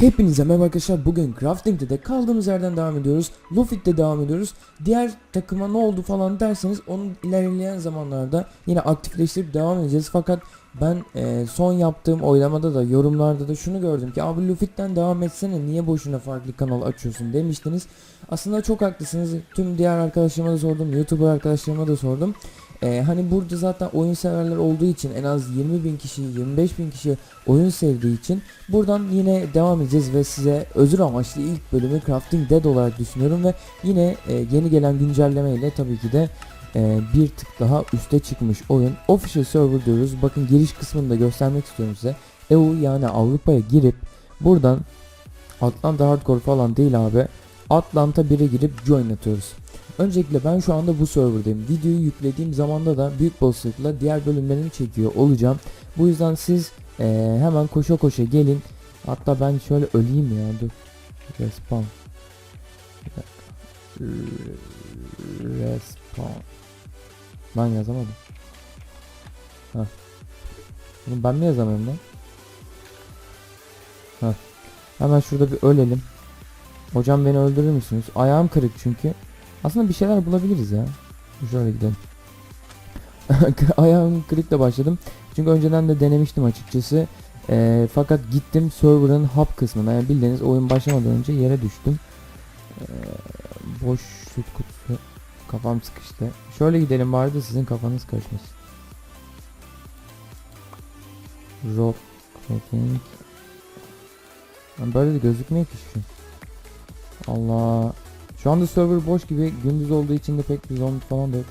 Hepinize merhaba arkadaşlar. Bugün Crafting'de de kaldığımız yerden devam ediyoruz. Luffy'de devam ediyoruz. Diğer takıma ne oldu falan derseniz onun ilerleyen zamanlarda yine aktifleştirip devam edeceğiz. Fakat ben e, son yaptığım oylamada da yorumlarda da şunu gördüm ki abi Luffy'den devam etsene niye boşuna farklı kanal açıyorsun demiştiniz. Aslında çok haklısınız. Tüm diğer arkadaşlarıma da sordum. YouTuber arkadaşlarıma da sordum. E, hani burada zaten oyun severler olduğu için en az 20 bin kişi 25 bin kişi oyun sevdiği için buradan yine devam edeceğiz ve size özür amaçlı ilk bölümü Crafting Dead olarak düşünüyorum ve yine e, yeni gelen güncelleme ile tabii ki de e, bir tık daha üste çıkmış oyun. Official Server diyoruz. Bakın giriş kısmını da göstermek istiyorum size. EU yani Avrupa'ya girip buradan Atlanta Hardcore falan değil abi Atlanta 1'e girip join atıyoruz Öncelikle ben şu anda bu serverdayım. Videoyu yüklediğim zamanda da büyük olasılıkla diğer bölümlerini çekiyor olacağım. Bu yüzden siz eee, hemen koşa koşa gelin. Hatta ben şöyle öleyim ya dur. Respawn. Respawn. Ben yazamadım. Bunu ben mi yazamıyorum lan? Ha. Hemen şurada bir ölelim. Hocam beni öldürür müsünüz? Ayağım kırık çünkü. Aslında bir şeyler bulabiliriz ya. Şöyle gidelim. Ayağım kırıkla başladım. Çünkü önceden de denemiştim açıkçası. Ee, fakat gittim server'ın hub kısmına. Yani bildiğiniz oyun başlamadan önce yere düştüm. Ee, boş süt kutusu. Kafam sıkıştı. Şöyle gidelim bari de sizin kafanız karışmasın. Rock cracking. Lan Böyle de gözükmüyor ki şu. Allah. Şu anda server boş gibi gündüz olduğu için de pek bir zombi falan da yok.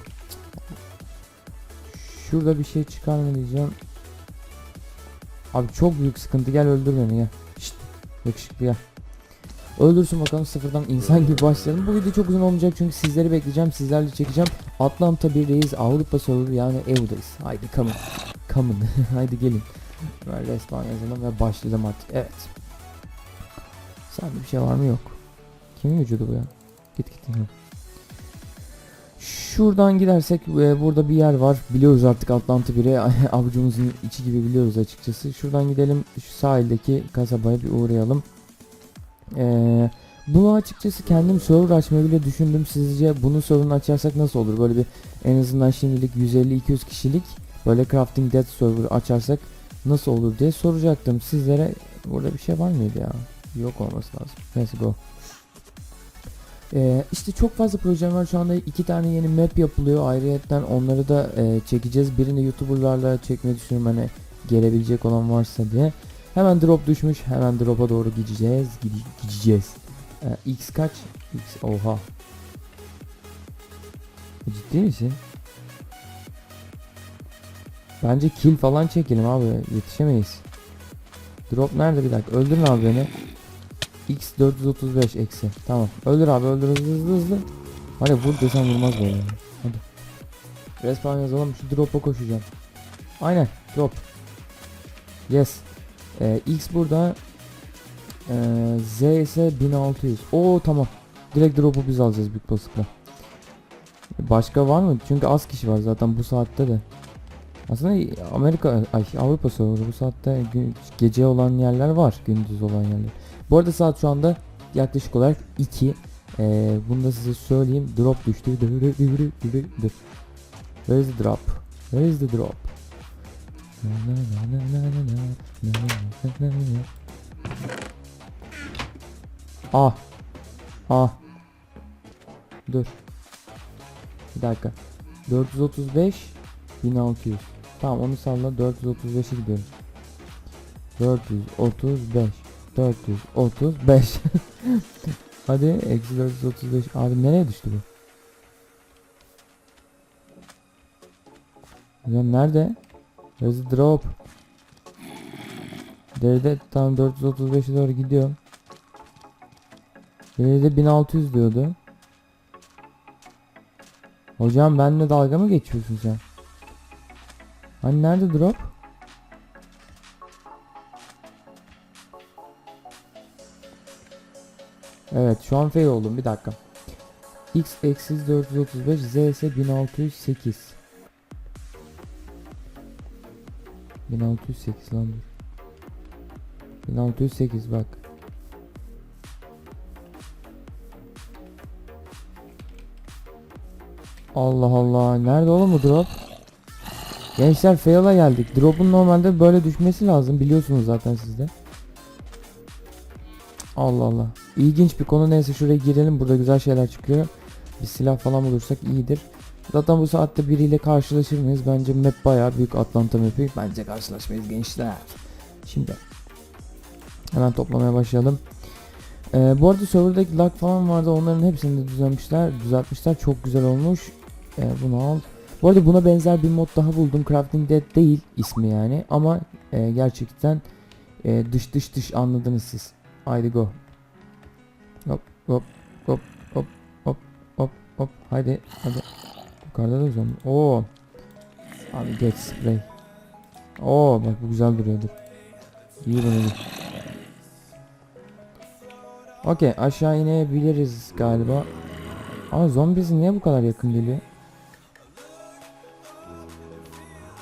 Şurada bir şey çıkar mı diyeceğim. Abi çok büyük sıkıntı gel öldür beni ya. Şşt yakışıklı ya. Öldürsün bakalım sıfırdan insan gibi başlayalım. Bu video çok uzun olmayacak çünkü sizleri bekleyeceğim. Sizlerle çekeceğim. Atlanta 1'deyiz. Avrupa server yani EU'dayız. Haydi come on. Come on. Haydi gelin. Ben respawn yazalım ve başlayalım artık. Evet. Sende bir şey var mı yok. Kimin vücudu bu ya? Git git. Şuradan gidersek e, burada bir yer var. Biliyoruz artık Atlanta 1'e avucumuzun içi gibi biliyoruz açıkçası. Şuradan gidelim şu sahildeki kasabaya bir uğrayalım. Ee, bunu açıkçası kendim server açmayı bile düşündüm. Sizce bunu server'ını açarsak nasıl olur? Böyle bir en azından şimdilik 150-200 kişilik böyle Crafting Dead server açarsak nasıl olur diye soracaktım. Sizlere burada bir şey var mıydı ya? Yok olması lazım. Let's go. Ee, işte çok fazla projem var. Şu anda iki tane yeni map yapılıyor. Ayrıyetten onları da e, çekeceğiz. Birini youtuberlarla çekmeyi düşünüyorum hani gelebilecek olan varsa diye. Hemen drop düşmüş. Hemen drop'a doğru gideceğiz. Gide- gideceğiz. Ee, x kaç? X oha. Ciddi misin? Bence kill falan çekelim abi. Yetişemeyiz. Drop nerede? Bir dakika. Öldürün abi beni X 435 eksi. Tamam. Öldür abi öldür hızlı hızlı hızlı. Hani vur desem vurmaz böyle. Hadi. Respawn yazalım. Şu drop'a koşacağım. Aynen. Drop. Yes. Ee, X burada. Ee, Z ise 1600. Oo tamam. Direkt drop'u biz alacağız büyük olasılıkla. Başka var mı? Çünkü az kişi var zaten bu saatte de. Aslında Amerika, ay Avrupa soğuğu bu saatte gece olan yerler var, gündüz olan yerler. Bu arada saat şu anda yaklaşık olarak 2. Ee, bunu da size söyleyeyim. Drop düştü. Where is the drop? Where is the drop? Ah. Ah. Dur. Bir dakika. 435 1600 Tamam onu salla 435'e gidiyorum. 435 435 Hadi eksi 435 Abi nereye düştü bu? Ya nerede? There's drop Deride tam 435'e doğru gidiyorum Deride 1600 diyordu Hocam benimle dalga mı geçiyorsun sen? Hani nerede drop? Evet şu an fail oldum bir dakika. X eksiz 435 Z ise 1608. 1608 lan dur. 1608 bak. Allah Allah nerede oğlum bu drop? Gençler fail'a geldik. Drop'un normalde böyle düşmesi lazım. Biliyorsunuz zaten sizde. Allah Allah. İlginç bir konu neyse şuraya girelim. Burada güzel şeyler çıkıyor. Bir silah falan bulursak iyidir. Zaten bu saatte biriyle karşılaşır mıyız? Bence map bayağı büyük Atlanta map'i. Bence karşılaşmayız gençler. Şimdi hemen toplamaya başlayalım. Ee, bu arada serverdaki lag falan vardı. Onların hepsini de düzeltmişler. Düzeltmişler. Çok güzel olmuş. Ee, bunu al. Bu arada buna benzer bir mod daha buldum. Crafting Dead değil ismi yani. Ama e, gerçekten e, dış dış dış anladınız siz. Haydi go. Hop hop hop hop hop hop hop. Haydi hadi. Yukarıda da zombi. Oo. Abi geç spray. Oo bak bu güzel duruyordur. İyi bunu. Okey aşağı inebiliriz galiba. Ama zombi bize niye bu kadar yakın geliyor?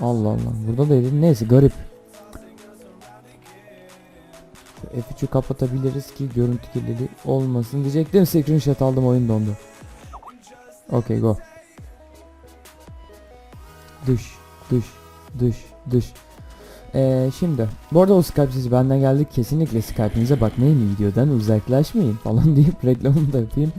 Allah Allah. Burada da değil. Neyse garip. Şu F3'ü kapatabiliriz ki görüntü kirliliği olmasın diyecektim. Screenshot aldım oyun dondu. Okey go. Dış, dış, dış, dış. Ee, şimdi bu arada o Skype sesi benden geldi. Kesinlikle Skype'inize bakmayın videodan uzaklaşmayın falan deyip reklamını da yapayım.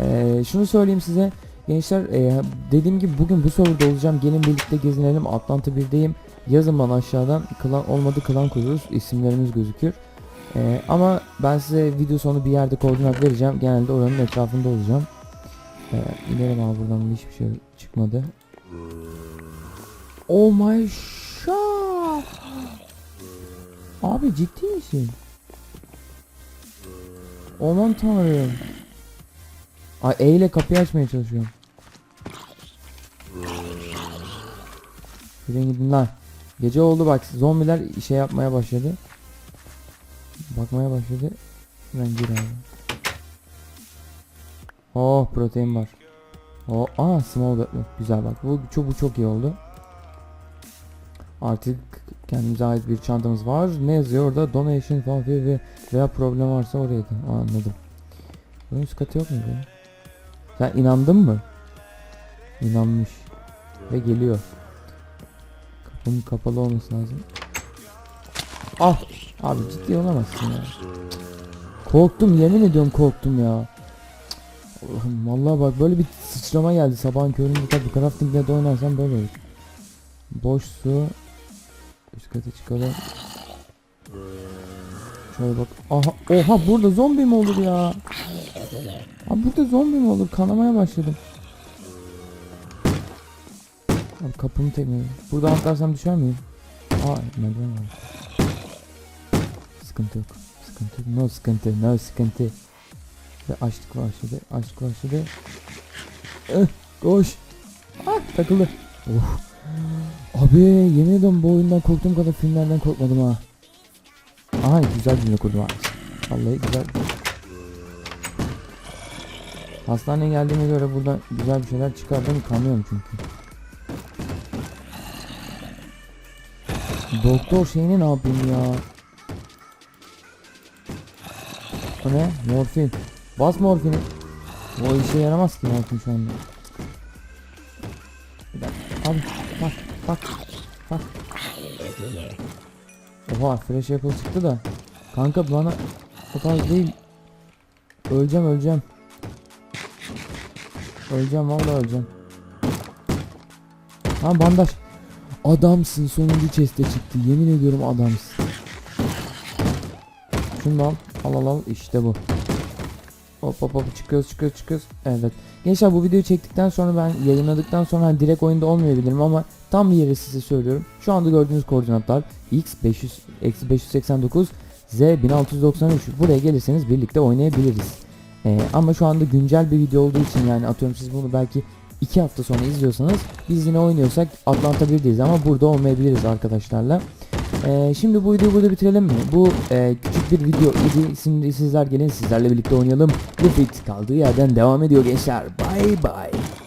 Ee, şunu söyleyeyim size. Gençler e, dediğim gibi bugün bu serverda olacağım. Gelin birlikte gezinelim. Atlanta 1'deyim. Yazın bana aşağıdan. Klan, olmadı klan kururuz. İsimlerimiz gözükür. Ee, ama ben size video sonu bir yerde koordinat vereceğim. Genelde oranın etrafında olacağım. Ee, inelim abi buradan hiçbir şey çıkmadı. Oh my god. Abi ciddi misin? Aman tanrım. Ay E ile kapıyı açmaya çalışıyorum. Gidin gidin lan. Gece oldu bak zombiler şey yapmaya başladı. Bakmaya başladı. Ben gir abi. Oh protein var. Oh, aa small butler. Güzel bak. Bu çok bu çok iyi oldu. Artık kendimize ait bir çantamız var. Ne yazıyor orada? Donation falan ve veya problem varsa oraya da. Anladım. Bunun üst katı yok mu? Sen inandın mı? İnanmış. Ve geliyor. Kapının kapalı olması lazım. Ah! Abi ciddi olamazsın ya. Korktum yemin ediyorum korktum ya. Allah'ım vallahi bak böyle bir sıçrama geldi sabahın köründe tabi crafting'de de oynarsam böyle olur. Boş su. Üst kata çıkalım. Şöyle bak. Aha, oha burada zombi mi olur ya? Abi burada zombi mi olur? Kanamaya başladım. Abi kapımı tekmeledim. Burada atlarsam düşer miyim? Aa merdiven var. Sıkıntı yok. Sıkıntı yok. No sıkıntı. No sıkıntı. Ve açlık başladı. Açlık başladı. Eh, koş. Ah takıldı. Oh. Abi yemin ediyorum bu oyundan korktuğum kadar filmlerden korkmadım ha. Aha güzel cümle kurdum ha. Vallahi güzel. Hastaneye geldiğime göre burada güzel bir şeyler çıkardım kanıyorum çünkü. Doktor şeyini ne yapayım ya? Bu ne? Morfin. Bas morfini. O işe yaramaz ki morfin şu anda. Bir dakika. Abi bak bak bak. Oha fresh apple çıktı da. Kanka bana o tarz değil. Öleceğim öleceğim. Öleceğim vallahi öleceğim. Ha bandaj. Adamsın sonuncu chest'e çıktı. Yemin ediyorum adamsın. Şunu al. Al al al işte bu. Hop hop hop çıkıyoruz çıkıyoruz çıkıyoruz. Evet. Gençler bu videoyu çektikten sonra ben yayınladıktan sonra hani direkt oyunda olmayabilirim ama tam bir yeri size söylüyorum. Şu anda gördüğünüz koordinatlar x 500 eksi 589 z 1693. Buraya gelirseniz birlikte oynayabiliriz. Ee, ama şu anda güncel bir video olduğu için yani atıyorum siz bunu belki 2 hafta sonra izliyorsanız biz yine oynuyorsak Atlanta 1'deyiz ama burada olmayabiliriz arkadaşlarla. Ee, şimdi bu videoyu burada bitirelim mi? Bu e, küçük bir video idi. Şimdi sizler gelin sizlerle birlikte oynayalım. Bu fit kaldığı yerden devam ediyor gençler. Bye bye.